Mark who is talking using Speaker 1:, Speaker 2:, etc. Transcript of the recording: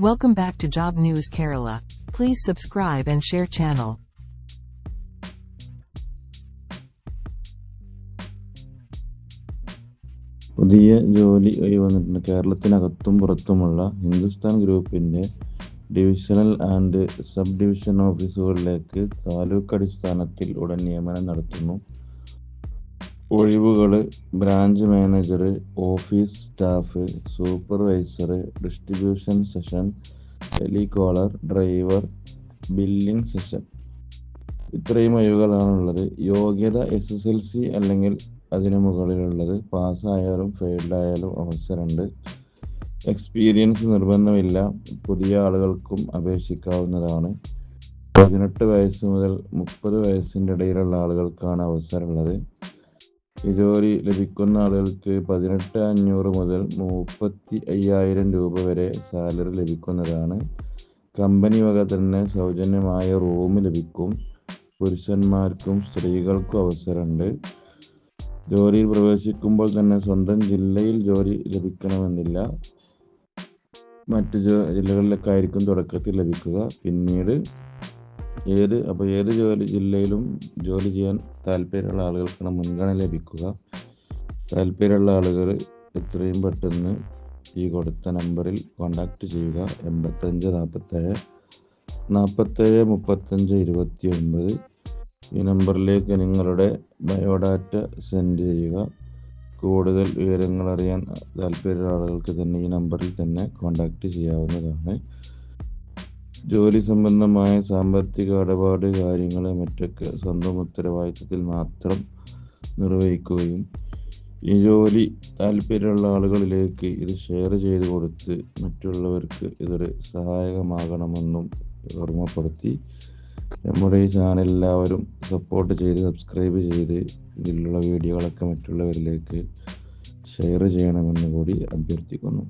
Speaker 1: Welcome back to Job News Kerala. Please subscribe and share channel.
Speaker 2: പുതിയ ജോലി വന്നിട്ടുണ്ട് കേരളത്തിനകത്തും പുറത്തുമുള്ള ഹിന്ദുസ്ഥാൻ ഗ്രൂപ്പിന്റെ ഡിവിഷണൽ ആൻഡ് സബ് ഡിവിഷൻ ഓഫീസുകളിലേക്ക് താലൂക്ക് അടിസ്ഥാനത്തിൽ ഉടൻ നിയമനം നടത്തുന്നു ഒഴിവുകൾ branch manager office staff supervisor distribution section telecaller driver billing section. ഇത്രയും ഒഴിവുകളാണുള്ളത്. യോഗ്യത എസ് എസ് എൽ സി അല്ലെങ്കിൽ അതിനു മുകളിലുള്ളത്. പാസ്സായാലും ഫെയിൽഡായാലും അവസരമുണ്ട്. എക്സ്പീരിയൻസ് നിർബന്ധമില്ല. പുതിയ ആളുകൾക്കും അപേക്ഷിക്കാവുന്നതാണ്. പതിനെട്ട് വയസ്സ് മുതൽ മുപ്പത് വയസ്സിന്റെ ഇടയിലുള്ള ആളുകൾക്കാണ് അവസരമുള്ളത്. ഈ ജോലി ലഭിക്കുന്ന ആളുകൾക്ക് പതിനെട്ട് അഞ്ഞൂറ് മുതൽ മുപ്പത്തി അയ്യായിരം രൂപ വരെ സാലറി ലഭിക്കുന്നതാണ്. കമ്പനി വക തന്നെ സൗജന്യമായ റൂം ലഭിക്കും. പുരുഷന്മാർക്കും സ്ത്രീകൾക്കും അവസരമുണ്ട്. ജോലിയിൽ പ്രവേശിക്കുമ്പോൾ തന്നെ സ്വന്തം ജില്ലയിൽ ജോലി ലഭിക്കണമെന്നില്ല. മറ്റു ജില്ലകളിലൊക്കെ ആയിരിക്കും തുടക്കത്തിൽ ലഭിക്കുക. പിന്നീട് ഏത് അപ്പോൾ ഏത് ജോലി ജില്ലയിലും ജോലി ചെയ്യാൻ താല്പര്യമുള്ള ആളുകൾക്കാണ് മുൻഗണന ലഭിക്കുക. താല്പര്യമുള്ള ആളുകൾ എത്രയും പെട്ടെന്ന് ഈ കൊടുത്ത നമ്പറിൽ കോൺടാക്റ്റ് ചെയ്യുക. എൺപത്തഞ്ച് നാൽപ്പത്തേഴ് നാൽപ്പത്തേഴ് മുപ്പത്തഞ്ച് ഇരുപത്തി ഒൻപത് ഈ നമ്പറിലേക്ക് നിങ്ങളുടെ ബയോഡാറ്റ സെൻഡ് ചെയ്യുക. കൂടുതൽ വിവരങ്ങൾ അറിയാൻ താല്പര്യമുള്ള ആളുകൾക്ക് തന്നെ ഈ നമ്പറിൽ തന്നെ കോൺടാക്റ്റ് ചെയ്യാവുന്നതാണ്. ജോലി സംബന്ധമായ സാമ്പത്തിക ഇടപാട് കാര്യങ്ങളെ മറ്റൊക്കെ സ്വന്തം ഉത്തരവാദിത്തത്തിൽ മാത്രം നിർവഹിക്കുകയും ഈ ജോലി താല്പര്യമുള്ള ആളുകളിലേക്ക് ഇത് ഷെയർ ചെയ്ത് കൊടുത്ത് മറ്റുള്ളവർക്ക് ഇതൊരു സഹായകമാകണമെന്നും ഓർമ്മപ്പെടുത്തി. നമ്മുടെ ഈ ചാനൽ എല്ലാവരും സപ്പോർട്ട് ചെയ്ത് സബ്സ്ക്രൈബ് ചെയ്ത് ഇതിലുള്ള വീഡിയോകളൊക്കെ മറ്റുള്ളവരിലേക്ക് ഷെയർ ചെയ്യണമെന്ന് കൂടി അഭ്യർത്ഥിക്കുന്നു.